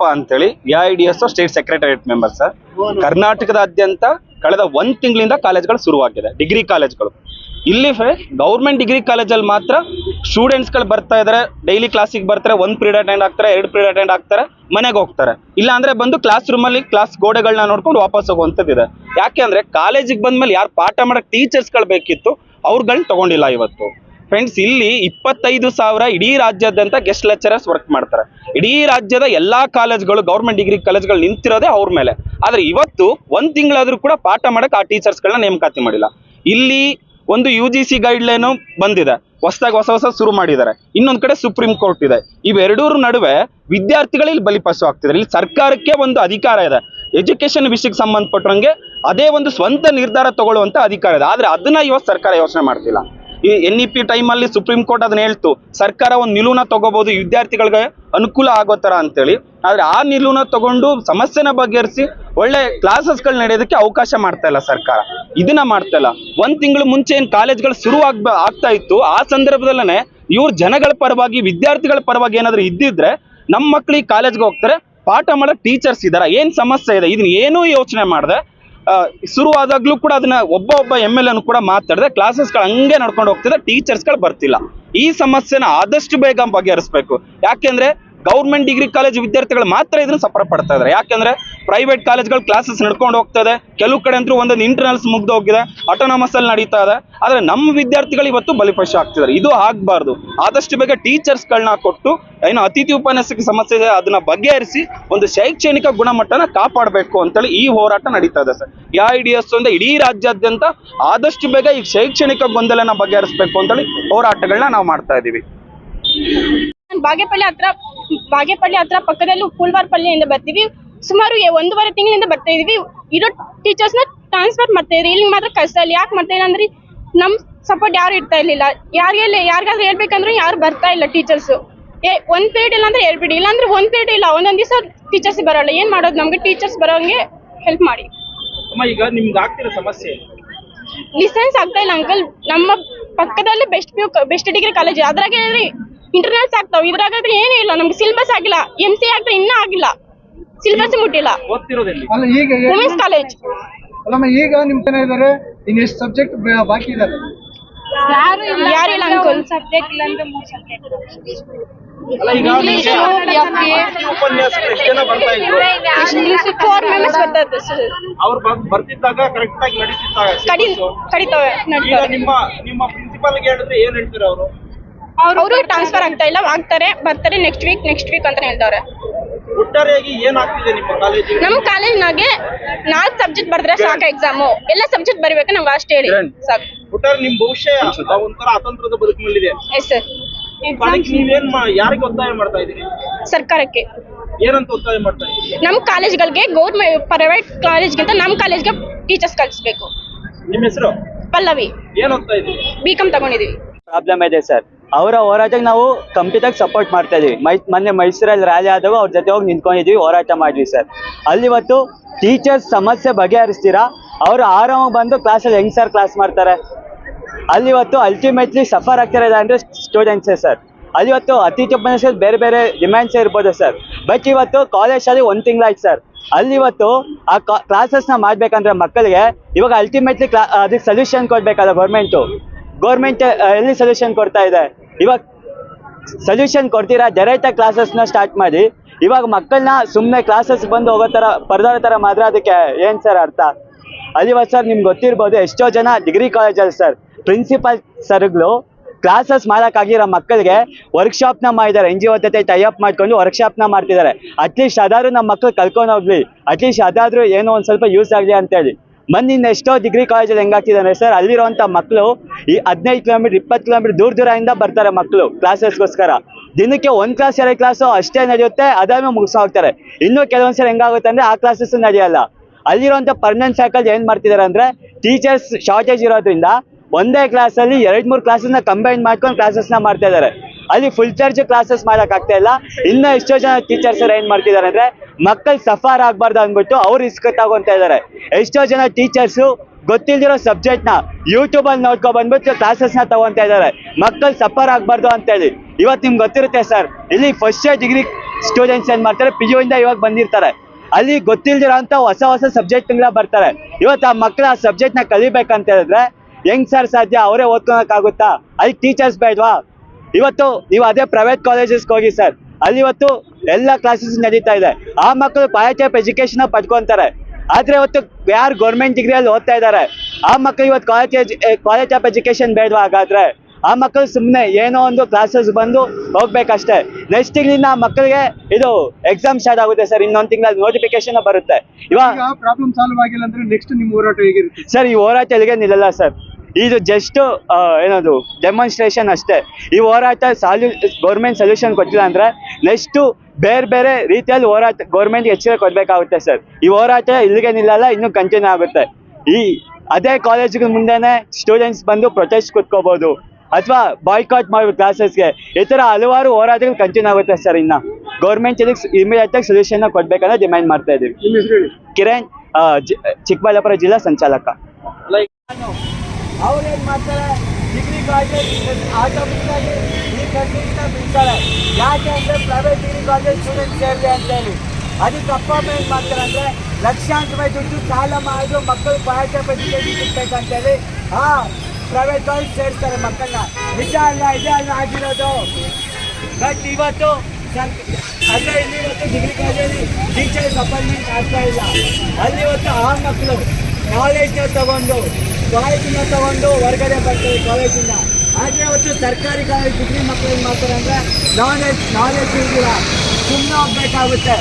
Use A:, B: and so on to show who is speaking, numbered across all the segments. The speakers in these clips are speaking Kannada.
A: ಅಂತೇಳಿ ಹೇಳಿ D S state secretariat member sir ಕರ್ನಾಟಕದಾದ್ಯಂತ ಕಳೆದ ಒಂದ್ ತಿಂಗಳಿಂದ ಕಾಲೇಜ್ಗಳು ಶುರುವಾಗಿದೆ ಡಿಗ್ರಿ ಕಾಲೇಜ್ಗಳು. ಇಲ್ಲಿ ಗೌರ್ಮೆಂಟ್ ಡಿಗ್ರಿ ಕಾಲೇಜಲ್ಲಿ ಮಾತ್ರ ಸ್ಟೂಡೆಂಟ್ಸ್ಗಳು ಬರ್ತಾ ಇದಾರೆ ಡೈಲಿ ಕ್ಲಾಸಿಗೆ ಬರ್ತಾರೆ ಒಂದ್ ಪೀರಿಯಡ್ ಅಟೆಂಡ್ ಆಗ್ತಾರೆ ಎರಡು ಪೀರಿಯಡ್ ಅಟೆಂಡ್ ಆಗ್ತಾರೆ ಮನೆಗೆ ಹೋಗ್ತಾರೆ. ಇಲ್ಲ ಅಂದ್ರೆ ಬಂದು ಕ್ಲಾಸ್ ರೂಮಲ್ಲಿ ಕ್ಲಾಸ್ ಗೋಡೆಗಳನ್ನ ನೋಡ್ಕೊಂಡು ವಾಪಸ್ ಹೋಗುವಂಥದ್ದಿದೆ. ಯಾಕೆ ಅಂದ್ರೆ ಕಾಲೇಜಿಗೆ ಬಂದ್ಮೇಲೆ ಯಾರು ಪಾಠ ಮಾಡಕ್ ಟೀಚರ್ಸ್ಗಳು ಬೇಕಿತ್ತು ಅವ್ರುಗಳನ್ನ ತಗೊಂಡಿಲ್ಲ ಇವತ್ತು. ಫ್ರೆಂಡ್ಸ್ ಇಲ್ಲಿ ಇಪ್ಪತ್ತೈದು ಸಾವಿರ ಇಡೀ ರಾಜ್ಯಾದ್ಯಂತ ಗೆಸ್ಟ್ ಲೆಕ್ಚರರ್ಸ್ ವರ್ಕ್ ಮಾಡ್ತಾರೆ. ಇಡೀ ರಾಜ್ಯದ ಎಲ್ಲಾ ಕಾಲೇಜ್ಗಳು ಗೌರ್ಮೆಂಟ್ ಡಿಗ್ರಿ ಕಾಲೇಜ್ಗಳು ನಿಂತಿರೋದೇ ಅವ್ರ ಮೇಲೆ. ಆದರೆ ಇವತ್ತು ಒಂದು ತಿಂಗಳಾದರೂ ಕೂಡ ಪಾಠ ಮಾಡಕ್ ಆ ಟೀಚರ್ಸ್ಗಳನ್ನ ನೇಮಕಾತಿ ಮಾಡಿಲ್ಲ. ಇಲ್ಲಿ ಒಂದು ಯು ಜಿ ಸಿ ಗೈಡ್ಲೈನು ಬಂದಿದೆ. ಹೊಸದಾಗಿ ಹೊಸ ಹೊಸ ಶುರು ಮಾಡಿದ್ದಾರೆ. ಇನ್ನೊಂದು ಕಡೆ ಸುಪ್ರೀಂ ಕೋರ್ಟ್ ಇದೆ. ಇವೆರಡೂರ ನಡುವೆ ವಿದ್ಯಾರ್ಥಿಗಳು ಇಲ್ಲಿ ಬಲಿಪಶು ಆಗ್ತಿದ್ದಾರೆ. ಇಲ್ಲಿ ಸರ್ಕಾರಕ್ಕೆ ಒಂದು ಅಧಿಕಾರ ಇದೆ. ಎಜುಕೇಶನ್ ವಿಷಯಕ್ಕೆ ಸಂಬಂಧಪಟ್ಟಂಗೆ ಅದೇ ಒಂದು ಸ್ವಂತ ನಿರ್ಧಾರ ತಗೊಳ್ಳುವಂತ ಅಧಿಕಾರ ಇದೆ. ಆದ್ರೆ ಅದನ್ನ ಇವತ್ತು ಸರ್ಕಾರ ಯೋಚನೆ ಮಾಡ್ತಿಲ್ಲ. ಈ ಎನ್ ಇ ಪಿ ಟೈಮಲ್ಲಿ ಸುಪ್ರೀಂ ಕೋರ್ಟ್ ಅದನ್ನ ಹೇಳ್ತು, ಸರ್ಕಾರ ಒಂದು ನಿಲುವನ್ನ ತಗೋಬಹುದು ವಿದ್ಯಾರ್ಥಿಗಳಿಗೆ ಅನುಕೂಲ ಆಗೋ ಥರ ಅಂತೇಳಿ. ಆದ್ರೆ ಆ ನಿಲುವನ್ನ ತಗೊಂಡು ಸಮಸ್ಯೆನ ಬಗೆಹರಿಸಿ ಒಳ್ಳೆ ಕ್ಲಾಸಸ್ಗಳು ನಡೆಯೋದಕ್ಕೆ ಅವಕಾಶ ಮಾಡ್ತಾ ಇಲ್ಲ ಸರ್ಕಾರ. ಇದನ್ನ ಮಾಡ್ತಾ ಇಲ್ಲ. ಒಂದು ತಿಂಗಳು ಮುಂಚೆ ಏನು ಕಾಲೇಜ್ಗಳು ಶುರು ಆಗ್ತಾ ಇತ್ತು, ಆ ಸಂದರ್ಭದಲ್ಲೇ ಇವ್ರು ಜನಗಳ ಪರವಾಗಿ, ವಿದ್ಯಾರ್ಥಿಗಳ ಪರವಾಗಿ ಏನಾದರೂ ಇದ್ದಿದ್ರೆ ನಮ್ಮ ಮಕ್ಳು ಈ ಕಾಲೇಜ್ಗೆ ಹೋಗ್ತಾರೆ, ಪಾಠ ಮಾಡೋ ಟೀಚರ್ಸ್ ಇದ್ದಾರೆ ಏನು ಸಮಸ್ಯೆ ಇದೆ ಇದನ್ನ ಏನೂ ಯೋಚನೆ ಮಾಡದೆ ಶುರುವಾದಾಗ್ಲೂ ಕೂಡ ಅದನ್ನ ಒಬ್ಬ ಒಬ್ಬ ಎಂ ಎಲ್ ಎನ್ ಕೂಡ ಮಾತಾಡಿದ್ರೆ ಕ್ಲಾಸಸ್ಗಳು ಹಂಗೆ ನಡ್ಕೊಂಡು ಹೋಗ್ತಿದೆ ಟೀಚರ್ಸ್ಗಳು ಬರ್ತಿಲ್ಲ. ಈ ಸಮಸ್ಯೆನ ಆದಷ್ಟು ಬೇಗ ಬಗೆಹರಿಸ್ಬೇಕು. ಯಾಕೆಂದ್ರೆ ಗೌರ್ಮೆಂಟ್ ಡಿಗ್ರಿ ಕಾಲೇಜ್ ವಿದ್ಯಾರ್ಥಿಗಳು ಮಾತ್ರ ಇದನ್ನ ಸಫರ್ ಪಡ್ತಾ ಇದಾರೆ. ಯಾಕೆಂದ್ರೆ ಪ್ರೈವೇಟ್ ಕಾಲೇಜ್ಗಳು ಕ್ಲಾಸಸ್ ನಡ್ಕೊಂಡು ಹೋಗ್ತಾ ಇದೆ ಕೆಲವು ಕಡೆ ಅಂತೂ ಒಂದೊಂದು ಇಂಟರ್ನಲ್ಸ್ ಮುಗ್ದು ಹೋಗಿದೆ. ಆಟೋನಮಸ್ ಅಲ್ಲಿ ನಡೀತಾ ಇದೆ. ಆದರೆ ನಮ್ಮ ವಿದ್ಯಾರ್ಥಿಗಳು ಇವತ್ತು ಬಲಿಪಶ ಆಗ್ತಿದ್ದಾರೆ. ಇದು ಆಗಬಾರ್ದು. ಆದಷ್ಟು ಬೇಗ ಟೀಚರ್ಸ್ಗಳನ್ನ ಕೊಟ್ಟು, ಏನು ಅತಿಥಿ ಉಪನ್ಯಾಸಕ್ಕೆ ಸಮಸ್ಯೆ ಇದೆ, ಅದನ್ನ ಬಗೆಹರಿಸಿ ಒಂದು ಶೈಕ್ಷಣಿಕ ಗುಣಮಟ್ಟನ ಕಾಪಾಡಬೇಕು ಅಂತೇಳಿ ಈ ಹೋರಾಟ ನಡೀತಾ ಇದೆ ಸರ್. ಐ ಡಿ ಎಸ್ ಅಂದ್ರೆ ಇಡೀ ರಾಜ್ಯಾದ್ಯಂತ ಆದಷ್ಟು ಬೇಗ ಈ ಶೈಕ್ಷಣಿಕ ಗೊಂದಲನ ಬಗೆಹರಿಸಬೇಕು ಅಂತೇಳಿ ಹೋರಾಟಗಳನ್ನ ನಾವು ಮಾಡ್ತಾ
B: ನಾನ್ ಬಾಗೇಪಲ್ಲಿ ಹತ್ರ ಬಾಗೇಪಲ್ಲಿ ಹತ್ರ ಪಕ್ಕದಲ್ಲಿ ಇಂದ ಬರ್ತೀವಿ. ಸುಮಾರು ಒಂದೂವರೆ ತಿಂಗಳಿಂದ ಬರ್ತಾ ಇದೀವಿ. ಇರೋ ಟೀಚರ್ಸ್ನ ಟ್ರಾನ್ಸ್ಫರ್ ಮಾಡ್ತಾ ಇದ್ರಿ. ಇಲ್ಲಿ ಮಾತ್ರ ಕಷ್ಟ. ಇಲ್ಲ ಯಾಕೆ ಮಾಡ್ತಾ ಇಲ್ಲ ಅಂದ್ರೆ ನಮ್ ಸಪೋರ್ಟ್ ಯಾರು ಇರ್ತಾ ಇರ್ಲಿಲ್ಲ. ಯಾರಿಗೆ ಯಾರಿಗಾದ್ರೂ ಹೇಳ್ಬೇಕಂದ್ರೆ ಯಾರು ಬರ್ತಾ ಇಲ್ಲ ಟೀಚರ್ಸ್ ಏ ಒಂದ್ ಪೀರಿಯಡ್ ಇಲ್ಲ ಅಂದ್ರೆ ಹೇಳ್ಬಿಡಿ ಇಲ್ಲ ಅಂದ್ರೆ ಒಂದ್ ಪೀರಿಯಡ್ ಇಲ್ಲ. ಒಂದೊಂದ್ ದಿವಸ ಟೀಚರ್ಸ್ ಬರೋಲ್ಲ. ಏನ್ ಮಾಡೋದು? ನಮ್ಗೆ ಟೀಚರ್ಸ್ ಬರೋಂಗೆ ಹೆಲ್ಪ್ ಮಾಡಿ.
A: ಈಗ ನಿಮ್ಗೆ ಆಗ್ತಿರೋ ಸಮಸ್ಯೆ
B: ಡಿಸ್ಟೆನ್ಸ್ ಆಗ್ತಾ ಇಲ್ಲ ಅಂಕಲ್ ನಮ್ಮ ಪಕ್ಕದಲ್ಲೇ ಬೆಸ್ಟ್ ಬೆಸ್ಟ್ ಡಿಗ್ರಿ ಕಾಲೇಜ್ ಅದ್ರಾಗೆ ಇಂಟರ್ನಲ್ಸ್ ಆಗ್ತಾವ ಇದ್ರಾಗಾದ್ರೆ ಏನೂ ಇಲ್ಲ. ನಮ್ಗೆ ಸಿಲೆಬಸ್ ಆಗಿಲ್ಲ. ಎಂ ಸಿ ಆಗ್ತಾ ಇನ್ನೂ ಆಗಿಲ್ಲ. ಸಿಲೆಬಸ್ ಮುಟ್ಟಿಲ್ಲ.
A: ಓದ್ತಿರೋದಲ್ಲಿ.
C: ಅಲ್ಲ ಈಗ
B: ವುಮೆನ್ಸ್ ಕಾಲೇಜ್
C: ಅಲ್ಲಮ್ಮ ಈಗ ನಿಮ್ ಜನ ಇದಾರೆ ಇನ್ ಎಷ್ಟು ಸಬ್ಜೆಕ್ಟ್ ಬಾಕಿ ಇದಾರೆ
B: ಯಾರು ಇಲ್ಲ. ಯಾರು ಇಲ್ಲ ಅಂಕಲ್
D: ಸಬ್ಜೆಕ್ಟ್ ಇಲ್ಲ ಅಂದ್ರೆ ಮೂರು ಸಬ್ಜೆಕ್ಟ್
A: ಅಲ್ಲ ಈಗ ಉಪನ್ಯಾಸಕರು ಎಷ್ಟು ಜನ ಬರ್ತಾ ಇದ್ರು
B: ಫೋರ್ ಮೆಂಬರ್ಸ್ ಬರ್ತಾರೆ ಸರ್
A: ಅವ್ರು ಬರ್- ಬರ್ತಿದ್ದಾಗ ಕರೆಕ್ಟ್ ಆಗಿ ನಡೀತಿದ್ದಾಗ
B: ಕಡಿ ಕಡಿತವೆ
A: ಈಗ ನಿಮ್ಮ ನಿಮ್ಮ ಪ್ರಿನ್ಸಿಪಾಲ್ ಹೇಳಿದ್ರೆ ಏನ್ ಹೇಳ್ತಾರೆ ಅವರು?
B: ಅವರು ಟ್ರಾನ್ಸ್ಫರ್ ಆಗ್ತಾ ಇಲ್ಲ ಆಗ್ತಾರೆ ಬರ್ತಾರೆ ನೆಕ್ಸ್ಟ್ ವೀಕ್ ನೆಕ್ಸ್ಟ್ ವೀಕ್ ಅಂತ ಹೇಳ್ತಾರೆ.
A: ಒಟ್ಟಾರೆಯಾಗಿ ಏನಾಗ್ತಿದೆ ನಿಮ್ಮ ಕಾಲೇಜಿಗೆ
B: ನಮ್ಮ ಕಾಲೇಜ್ನಾಗೆ ನಾಲ್ಕು ಸಬ್ಜೆಕ್ಟ್ ಬರೆದ್ರೆ ಸಾಕು ಎಕ್ಸಾಮ್ ಎಲ್ಲ ಸಬ್ಜೆಕ್ಟ್ ಬರಿಬೇಕು ನಮ್ಗೆ ಅಷ್ಟೇ ಹೇಳಿ. ಸಾಕು.
A: ಒಟ್ಟಾರೆ ನಿಮ್ ಭವಿಷ್ಯ ಒಂಥರ ಅತಂತ್ರದ ಬದುಕಿನಲ್ಲಿದೆ.
B: ಎಸ್ ಸರ್
A: ಅದಕ್ಕೆ ನೀವೇನ್ ಮಾ- ಯಾರಿಗೆ ಒತ್ತಾಯ ಮಾಡ್ತಾ ಇದೀರಿ
B: ಸರ್ಕಾರಕ್ಕೆ.
A: ಏನಂತ ಒತ್ತಾಯ ಮಾಡ್ತಾ ಇದೀರಿ
B: ನಮ್ಮ ಕಾಲೇಜ್ಗಳಿಗೆ ಗೌರ್ಮೆಂಟ್ ಪ್ರೈವೇಟ್ ಕಾಲೇಜ್ಗಿಂತ ನಮ್ಮ ಕಾಲೇಜ್ಗೆ ಟೀಚರ್ಸ್ ಕಲಿಸ್ಬೇಕು
A: ನಿಮ್ಮ ಹೆಸರು?
B: ಪಲ್ಲವಿ.
A: ಏನ್ ಓದ್ತಾ ಇದೀರಿ
B: ಬಿ ಕಾಮ್ ತಗೊಂಡಿದೀವಿ.
E: ಪ್ರಾಬ್ಲಮ್ ಇದೆ ಸರ್ ಅವರ ಹೋರಾಟಕ್ಕೆ ನಾವು ಕಂಪ್ಲೀಟಾಗಿ ಸಪೋರ್ಟ್ ಮಾಡ್ತಾ ಇದೀವಿ. ಮೈ, ಮೊನ್ನೆ ಮೈಸೂರಲ್ಲಿ ರ್ಯಾಲಿ ಆದಾಗ ಅವ್ರ ಜೊತೆ ಹೋಗಿ ನಿಂತ್ಕೊಂಡಿದ್ವಿ, ಹೋರಾಟ ಮಾಡಿದ್ವಿ ಸರ್. ಅಲ್ಲಿ ಇವತ್ತು ಟೀಚರ್ಸ್ ಸಮಸ್ಯೆ ಬಗೆಹರಿಸ್ತೀರಾ? ಅವರು ಆರಾಮಾಗಿ ಬಂದು ಕ್ಲಾಸಲ್ಲಿ ಹೆಂಗ್ ಸರ್ ಕ್ಲಾಸ್ ಮಾಡ್ತಾರೆ? ಅಲ್ಲಿ ಇವತ್ತು ಅಲ್ಟಿಮೇಟ್ಲಿ ಸಫರ್ ಆಗ್ತಿರೋದು ಅಂದರೆ ಸ್ಟೂಡೆಂಟ್ಸೇ ಸರ್ ಅಲ್ಲಿ ಇವತ್ತು ಅತಿಥಿ ಸರ್ ಬೇರೆ ಬೇರೆ ಡಿಮ್ಯಾಂಡ್ಸೇ ಇರ್ಬೋದು ಸರ್ ಬಟ್ ಇವತ್ತು ಕಾಲೇಜಲ್ಲಿ ಒಂದು ತಿಂಗಳಾಯ್ತು ಸರ್ ಅಲ್ಲಿ ಇವತ್ತು ಆ ಕ್ಲಾಸಸ್ನ ಮಾಡಬೇಕಂದ್ರೆ ಮಕ್ಕಳಿಗೆ ಇವಾಗ ಅಲ್ಟಿಮೇಟ್ಲಿ ಕ್ಲಾ ಅದಕ್ಕೆ ಸೊಲ್ಯೂಷನ್ ಕೊಡಬೇಕಲ್ಲ ಗೌರ್ಮೆಂಟು ಗೌರ್ಮೆಂಟ್ ಎಲ್ಲಿ ಸೊಲ್ಯೂಷನ್ ಕೊಡ್ತಾ ಇದೆ? ಇವಾಗ ಸೊಲ್ಯೂಷನ್ ಕೊಡ್ತೀರಾ? ಡೈರೆಕ್ಟಾಗಿ ಕ್ಲಾಸಸ್ನ ಸ್ಟಾರ್ಟ್ ಮಾಡಿ. ಇವಾಗ ಮಕ್ಕಳನ್ನ ಸುಮ್ಮನೆ ಕ್ಲಾಸಸ್ ಬಂದು ಹೋಗೋ ಥರ ಪರದಾಡೋ ಥರ ಮಾತ್ರ ಅದಕ್ಕೆ ಏನು ಸರ್ ಅರ್ಥ? ಅಲ್ಲಿವತ್ತು ಸರ್ ನಿಮ್ಗೆ ಗೊತ್ತಿರ್ಬೋದು, ಎಷ್ಟೋ ಜನ ಡಿಗ್ರಿ ಕಾಲೇಜಲ್ಲಿ ಸರ್ ಪ್ರಿನ್ಸಿಪಾಲ್ ಸರ್ಗಳು ಕ್ಲಾಸಸ್ ಮಾಡೋಕ್ಕಾಗಿರೋ ಮಕ್ಕಳಿಗೆ ವರ್ಕ್ಶಾಪ್ನ ಮಾಡಿದ್ದಾರೆ. ಎನ್ ಜಿ ಒ ಜೊತೆ ಟೈಅಪ್ ಮಾಡ್ಕೊಂಡು ವರ್ಕ್ಶಾಪ್ನ ಮಾಡ್ತಿದ್ದಾರೆ. ಅಟ್ಲೀಸ್ಟ್ ಅದಾದ್ರೂ ನಮ್ಮ ಮಕ್ಕಳು ಕಲ್ಕೊಂಡು ಹೋಗ್ಲಿ. ಅಟ್ಲೀಸ್ಟ್ ಅದಾದ್ರೂ ಏನೋ ಒಂದು ಸ್ವಲ್ಪ ಯೂಸ್ ಆಗಲಿ ಅಂತೇಳಿ. ಮೊನ್ನಿಂದ ಎಷ್ಟೋ ಡಿಗ್ರಿ ಕಾಲೇಜಲ್ಲಿ ಹೆಂಗಾಗ್ತಿದ್ದಾರೆ ಸರ್ ಅಲ್ಲಿರುವಂಥ ಮಕ್ಕಳು ಈ ಹದಿನೈದು ಕಿಲೋಮೀಟರ್ ಇಪ್ಪತ್ತು ಕಿಲೋಮೀಟರ್ ದೂರ ದೂರದಿಂದ ಬರ್ತಾರೆ ಮಕ್ಕಳು ಕ್ಲಾಸಸ್ಗೋಸ್ಕರ ದಿನಕ್ಕೆ ಒಂದು ಕ್ಲಾಸ್ ಎರಡು ಕ್ಲಾಸು ಅಷ್ಟೇ ನಡೆಯುತ್ತೆ ಅದಾದ್ಮೇಲೆ ಮುಗಿಸೋ ಹೋಗ್ತಾರೆ. ಇನ್ನೂ ಕೆಲವೊಂದ್ಸಲ ಹೆಂಗಾಗುತ್ತೆ ಅಂದರೆ ಆ ಕ್ಲಾಸಸ್ ನಡೆಯಲ್ಲ. ಅಲ್ಲಿರುವಂಥ ಪರ್ಮನೆಂಟ್ ಸೈಕಲ್ ಏನು ಮಾಡ್ತಿದ್ದಾರೆ ಅಂದರೆ ಟೀಚರ್ಸ್ ಶಾರ್ಟೇಜ್ ಇರೋದ್ರಿಂದ ಒಂದೇ ಕ್ಲಾಸಲ್ಲಿ ಎರಡು ಮೂರು ಕ್ಲಾಸಸ್ನ ಕಂಬೈನ್ ಮಾಡ್ಕೊಂಡು ಕ್ಲಾಸಸ್ನ ಮಾಡ್ತಾ ಇದ್ದಾರೆ. ಅಲ್ಲಿ ಫುಲ್ ಚಾರ್ಜ್ ಕ್ಲಾಸಸ್ ಮಾಡೋಕ್ಕಾಗ್ತಾ ಇಲ್ಲ. ಇನ್ನ ಎಷ್ಟೋ ಜನ ಟೀಚರ್ಸ್ ಏನ್ ಮಾಡ್ತಿದ್ದಾರೆ ಅಂದ್ರೆ, ಮಕ್ಕಳು ಸಫರ್ ಆಗ್ಬಾರ್ದು ಅಂದ್ಬಿಟ್ಟು ಅವ್ರು ರಿಸ್ಕ್ ತಗೊಂತ ಇದ್ದಾರೆ. ಎಷ್ಟೋ ಜನ ಟೀಚರ್ಸು ಗೊತ್ತಿಲ್ದಿರೋ ಸಬ್ಜೆಕ್ಟ್ನ ಯೂಟ್ಯೂಬ್ ಅಲ್ಲಿ ನೋಡ್ಕೊಂಡ್ ಬಂದ್ಬಿಟ್ಟು ಕ್ಲಾಸಸ್ನ ತಗೊಂತ ಇದ್ದಾರೆ. ಮಕ್ಕಳು ಸಫರ್ ಅಂತ ಹೇಳಿ. ಇವತ್ತು ನಿಮ್ಗೆ ಗೊತ್ತಿರುತ್ತೆ ಸರ್, ಇಲ್ಲಿ ಫಸ್ಟ್ ಇಯರ್ ಡಿಗ್ರಿ ಸ್ಟೂಡೆಂಟ್ಸ್ ಏನ್ ಮಾಡ್ತಾರೆ ಪಿ ಯು ಇಂದ ಇವಾಗ ಬಂದಿರ್ತಾರೆ. ಅಲ್ಲಿ ಗೊತ್ತಿಲ್ದಿರೋ ಅಂತ ಹೊಸ ಹೊಸ ಸಬ್ಜೆಕ್ಟ್ಗಳ ಬರ್ತಾರೆ. ಇವತ್ತು ಆ ಮಕ್ಕಳು ಆ ಸಬ್ಜೆಕ್ಟ್ನ ಕಲಿಬೇಕಂತ ಹೇಳಿದ್ರೆ, ಹೆಂಗ್ ಸರ್ ಸಾಧ್ಯ? ಅವರೇ ಓದ್ಕೊಳಕ್ಕಾಗುತ್ತಾ ಅಲ್ಲಿ ಟೀಚರ್ಸ್ ಬೇಡ್ವಾ? ಇವತ್ತು ನೀವು ಅದೇ ಪ್ರೈವೇಟ್ ಕಾಲೇಜಸ್ಗೆ ಹೋಗಿ ಸರ್ ಅಲ್ಲಿ ಇವತ್ತು ಎಲ್ಲ ಕ್ಲಾಸಸ್ ನಡೀತಾ ಇದೆ. ಆ ಮಕ್ಕಳು ಕ್ವಾಲಿಟಿ ಆಫ್ ಎಜುಕೇಶನ್ ಪಡ್ಕೊಂತಾರೆ. ಆದ್ರೆ ಇವತ್ತು ಯಾರು ಗೌರ್ಮೆಂಟ್ ಡಿಗ್ರಿಯಲ್ಲಿ ಓದ್ತಾ ಇದ್ದಾರೆ ಆ ಮಕ್ಕಳು ಇವತ್ತು ಕಾಲೇಜ್ ಕಾಲೇಜ್ ಆಫ್ ಎಜುಕೇಶನ್ ಬೇಡವಾ ಹಾಗಾದ್ರೆ? ಆ ಮಕ್ಕಳು ಸುಮ್ಮನೆ ಏನೋ ಒಂದು ಕ್ಲಾಸಸ್ ಬಂದು ಹೋಗ್ಬೇಕಷ್ಟೇ. ನೆಕ್ಸ್ಟ್ ತಿಂಗಳಿಂದ ಆ ಮಕ್ಕಳಿಗೆ ಇದು ಎಕ್ಸಾಮ್ ಸ್ಟಾರ್ಟ್ ಆಗುತ್ತೆ ಸರ್ ಇನ್ನೊಂದು ತಿಂಗಳಲ್ಲಿ ನೋಟಿಫಿಕೇಶನ್ ಬರುತ್ತೆ. ಇವಾಗ
C: ಪ್ರಾಬ್ಲಮ್ ಸಾಲ್ವ್ ಆಗಿಲ್ಲ ಅಂದ್ರೆ ನೆಕ್ಸ್ಟ್ ನಿಮ್ಮ ಹೋರಾಟ ಹೇಗಿರುತ್ತೆ?
E: ಸರ್ ಈ ಹೋರಾಟ ಎಲ್ಲಿಗೆ ನಿಲ್ಲಲ್ಲ ಸರ್ ಇದು ಜಸ್ಟ್ ಏನದು ಡೆಮಾನ್ಸ್ಟ್ರೇಷನ್ ಅಷ್ಟೇ. ಈ ಹೋರಾಟ ಸಾಲ್ಯೂ ಗೌರ್ಮೆಂಟ್ ಸೊಲ್ಯೂಷನ್ ಕೊಟ್ಟಿಲ್ಲ ಅಂದ್ರೆ ನೆಕ್ಸ್ಟ್ ಬೇರೆ ಬೇರೆ ರೀತಿಯಲ್ಲಿ ಹೋರಾಟ ಗೌರ್ಮೆಂಟ್ಗೆ ಎಚ್ಚರ ಕೊಡಬೇಕಾಗುತ್ತೆ ಸರ್ ಈ ಹೋರಾಟ ಇಲ್ಲಿಗೆ ನಿಲ್ಲಲ್ಲ ಇನ್ನೂ ಕಂಟಿನ್ಯೂ ಆಗುತ್ತೆ. ಈ ಅದೇ ಕಾಲೇಜಿಗೆ ಮುಂದೆನೆ ಸ್ಟೂಡೆಂಟ್ಸ್ ಬಂದು ಪ್ರೊಟೆಸ್ಟ್ ಕುತ್ಕೋಬಹುದು ಅಥವಾ ಬಾಯ್ಕಾಟ್ ಮಾಡಬೇಕು ಕ್ಲಾಸಸ್ಗೆ ಈ ಥರ ಹಲವಾರು ಹೋರಾಟಗಳು ಕಂಟಿನ್ಯೂ ಆಗುತ್ತೆ ಸರ್ ಇನ್ನ. ಗೌರ್ಮೆಂಟ್ ಇದಕ್ಕೆ ಇಮಿಡಿಯೇಟ್ ಆಗಿ ಸೊಲ್ಯೂಷನ್ ಕೊಡ್ಬೇಕಂತ ಡಿಮ್ಯಾಂಡ್ ಮಾಡ್ತಾ
C: ಹೇಳಿ.
E: ಕಿರಣ್ ಚಿಕ್ಕಬಳ್ಳಾಪುರ ಜಿಲ್ಲಾ ಸಂಚಾಲಕ. ಅವ್ರು ಏನ್ ಮಾಡ್ತಾರೆ? ಡಿಗ್ರಿ ಕಾಲೇಜ್ ಆಟೋಮೆಟಿಕ್ ಆಗಿ ಈ ಕಂಟ್ರಿಯಿಂದ ಬಿಡ್ತಾರೆ. ಯಾಕೆ ಅಂದ್ರೆ ಪ್ರೈವೇಟ್ ಡಿಗ್ರಿ ಕಾಲೇಜ್ ಸ್ಟೂಡೆಂಟ್ ಸೇರಿದೆ ಅಂತ ಹೇಳಿ. ಅದಕ್ಕೆ ಅಪ್ಪ ಅಮ್ಮ ಏನ್ ಮಾಡ್ತಾರೆ ಅಂದ್ರೆ ಲಕ್ಷಾಂತರ ರೂಪಾಯಿ ದುಡ್ಡು ಸಾಲ ಮಾಡಿದ್ರು ಮಕ್ಕಳು ಪಾಠ ಎಜುಕೇಶನ್ ಸಿಗ್ಬೇಕಂತೇಳಿ ಆ ಪ್ರೈವೇಟ್ ಕಾಲೇಜ್ ಸೇರಿಸ್ತಾರೆ ಮಕ್ಕಳನ್ನ. ನಿಜ ಅಲ್ಲ, ಇದೆ ಅಲ್ಲ ಆಗಿರೋದು. ಬಟ್ ಇವತ್ತು ಅಲ್ಲ ಇಲ್ಲಿ ಇವತ್ತು ಡಿಗ್ರಿ ಕಾಲೇಜಲ್ಲಿ ಟೀಚರ್ಸ್ ಅಪಾಯಿಂಟ್ಮೆಂಟ್ ಆಗ್ತಾ ಇಲ್ಲ. ಅಲ್ಲಿ ಇವತ್ತು ಆ ಮಕ್ಕಳು ಕಾಲೇಜ್ನ ತಗೊಂಡು ಕಾಲೇಜಿನ ತಗೊಂಡು ಹೊರಗಡೆ ಬರ್ತಾರೆ ಕಾಲೇಜಿಂದ. ಆದರೆ ಅವತ್ತು ಸರ್ಕಾರಿ ಕಾಲೇಜ್ ಡಿಗ್ರಿ ಮಕ್ಕಳು ಏನು ಮಾಡ್ತಾರೆ ಅಂದ್ರೆ ನಾಲೆಜ್ ನಾಲೆಜ್ ಇರಲಿಲ್ಲ ಸುಮ್ಮನೆ ಹೋಗ್ಬೇಕಾಗುತ್ತೆ.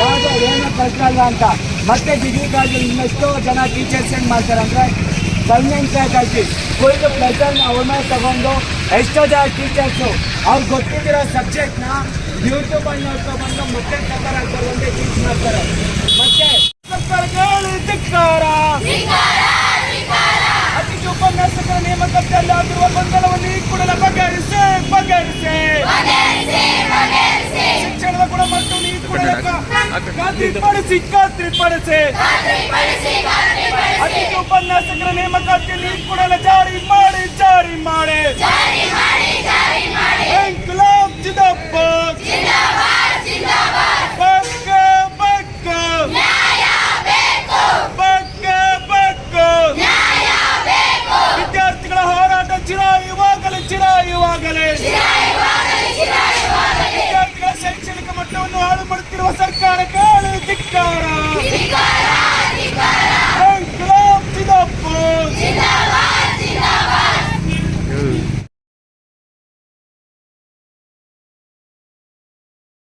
E: ಯಾವುದೋ ಏನೋ ಕಷ್ಟ ಅಲ್ಲ ಅಂತ. ಮತ್ತೆ ಡಿಗ್ರಿ ಕಾಲೇಜಲ್ಲಿ ಇನ್ನೆಷ್ಟೋ ಜನ ಟೀಚರ್ಸ್ ಏನು ಮಾಡ್ತಾರೆ ಅಂದರೆ ಗೌರ್ಮೆಂಟ್ ಫ್ಯಾಕಲ್ಟಿ ಫುಲ್ ಪ್ರೆಸೆಂಟ್ ಅವ್ರ ಮೇಲೆ ತಗೊಂಡು ಎಷ್ಟೋ ಜನ ಟೀಚರ್ಸು ಅವ್ರಿಗೆ ಗೊತ್ತಿದ್ದಿರೋ ಸಬ್ಜೆಕ್ಟ್ನ ಯೂಟ್ಯೂಬಲ್ಲಿ ನೋಡ್ಕೊಂಡ್ಬಂದು ಮತ್ತೆ ಕವರ್ ಆಗ್ತಾರೆ ಒಂದೇ ಟೀಚ್ ಮಾಡ್ತಾರೆ. ಮತ್ತೆ ಸರ್ಕಾರಗಳು ಧಿಕ್ಕಾರ. ಅತಿ ಉಪನ್ಯಾಸಕರ ನೇಮಕದಲ್ಲಿ ಆಗಿರುವ ಗೊಂದಲವನ್ನು ಈ ಕೂಡಲೇ ಬಗೆಹರಿಸಿ ಬಗೆಹರಿಸಿ ಶಿಕ್ಷಣದ ಗುಣಮಟ್ಟವನ್ನು ಈ ಕೂಡಲೇ ಖಾತ್ರಿಪಡಿಸಿ ಖಾತ್ರಿಪಡಿಸಿ ಅತಿ ಉಪನ್ಯಾಸಕರ ನೇಮಕಾತಿಯಲ್ಲಿ ಈ ಕೂಡಲೇ ಜಾರಿ ಮಾಡಿ ಜಾರಿ ಮಾಡಿ ಇಂಕ್ಲಾಬ್ ಜಿಂದಾಬಾದ್ ಬಗ್ಗ ಮಟ್ಟವನ್ನು ಹಾಳು ಮಾಡುತ್ತಿರುವ ಸರ್ಕಾರಕ್ಕೆ ಧಿಕ್ಕಾರ.